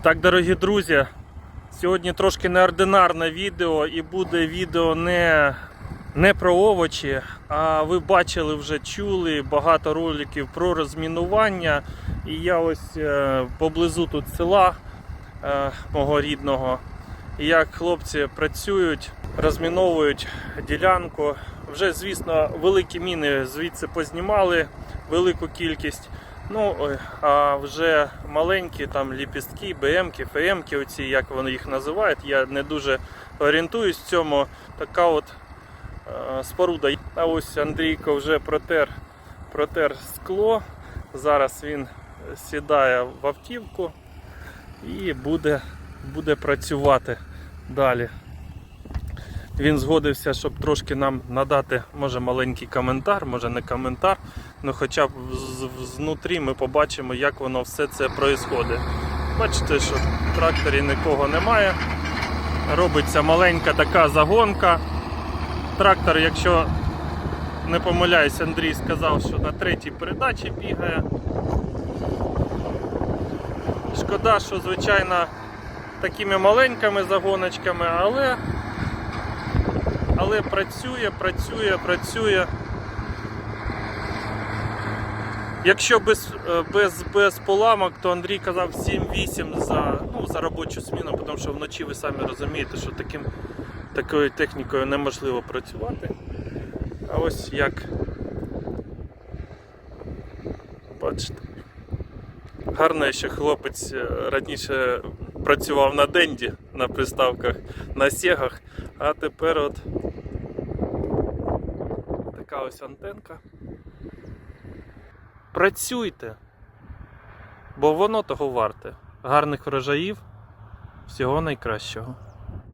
Так, дорогі друзі, сьогодні трошки неординарне відео і буде відео не, не про овочі, а ви бачили вже чули багато роликів про розмінування. І я ось е, поблизу тут села е, мого рідного. І як хлопці працюють, розміновують ділянку. Вже, звісно, великі міни звідси познімали, велику кількість. Ну, а вже маленькі там ліпістки, БМки, ФМки, оці, як вони їх називають, я не дуже орієнтуюсь в цьому. Така от е, споруда. А ось Андрійко вже протер, протер скло. Зараз він сідає в автівку і буде, буде працювати далі. Він згодився, щоб трошки нам надати, може, маленький коментар, може не коментар, але хоча б знутрі ми побачимо, як воно все це проїсходить. Бачите, що в тракторі нікого немає. Робиться маленька така загонка. Трактор, якщо не помиляюсь, Андрій сказав, що на третій передачі бігає. Шкода, що звичайно такими маленькими загоночками, але але працює, працює, працює. Якщо без, е, без, без поламок, то Андрій казав 7-8 за, ну, за робочу зміну, тому що вночі ви самі розумієте, що таким, такою технікою неможливо працювати. А ось як. Бачите. Гарно, що хлопець е, раніше працював на денді на приставках, на сєгах, а тепер от така ось антенка. Працюйте, бо воно того варте. Гарних врожаїв, всього найкращого.